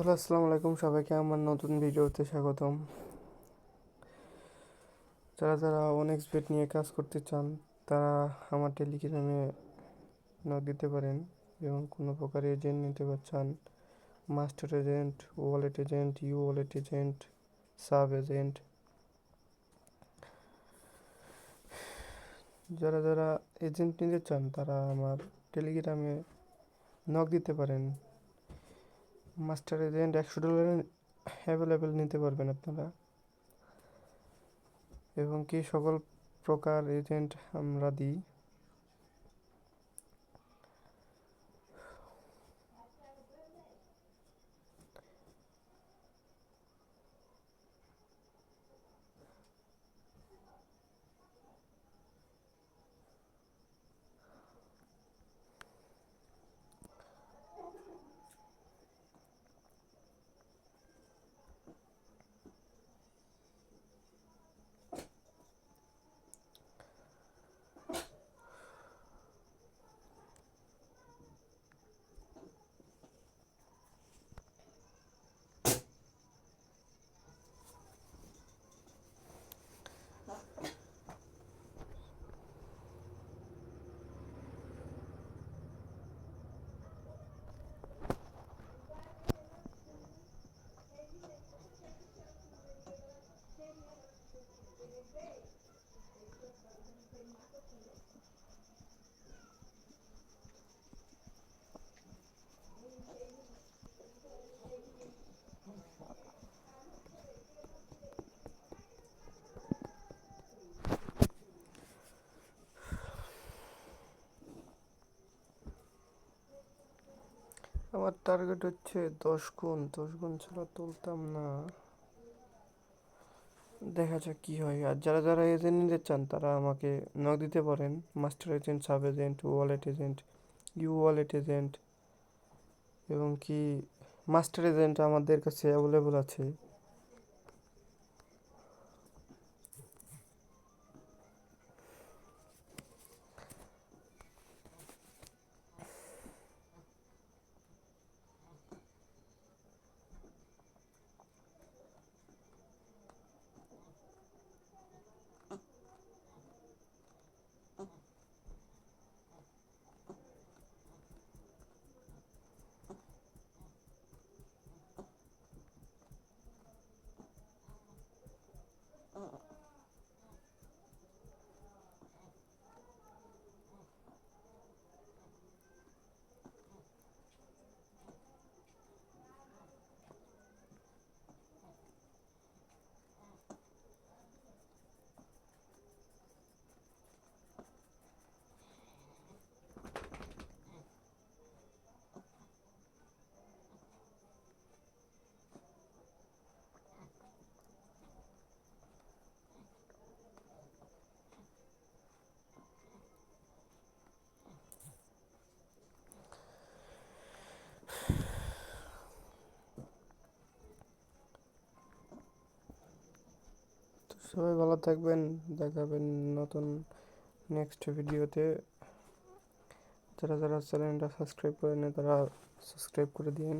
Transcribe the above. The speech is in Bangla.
হ্যালো, আসসালামু আলাইকুম। সবাইকে আমার নতুন ভিডিওতে স্বাগতম। যারা যারা অনেক বেট নিয়ে কাজ করতে চান, তারা আমার টেলিগ্রামে নক দিতে পারেন এবং কোনো প্রকার এজেন্ট নিতে চান। Master agent wallet agent U wallet agent sub agent যারা যারা এজেন্ট নিতে চান, তারা আমার টেলিগ্রামে নক দিতে পারেন। মাস্টার এজেন্ট একশো ডলার অ্যাভেলেবেল নিতে পারবেন আপনারা। এবং কি সকল প্রকার এজেন্ট আমরা দিই। আমার টার্গেট হচ্ছে দশ গুণ দশ গুণ ছাড়া তুলতাম না। দেখা যাক কী হয়। আর যারা যারা এজেন্ট নিতে চান, তারা আমাকে নক দিতে পারেন। Master agent sub agent wallet agent U wallet agent এবং কি মাস্টার এজেন্ট আমাদের কাছে অ্যাভেলেবল আছে। সবাই ভালো থাকবেন, দেখাবেন নতুন নেক্সট ভিডিওতে যারা যারা চ্যানেলটা সাবস্ক্রাইব করেন তারা সাবস্ক্রাইব করে দিন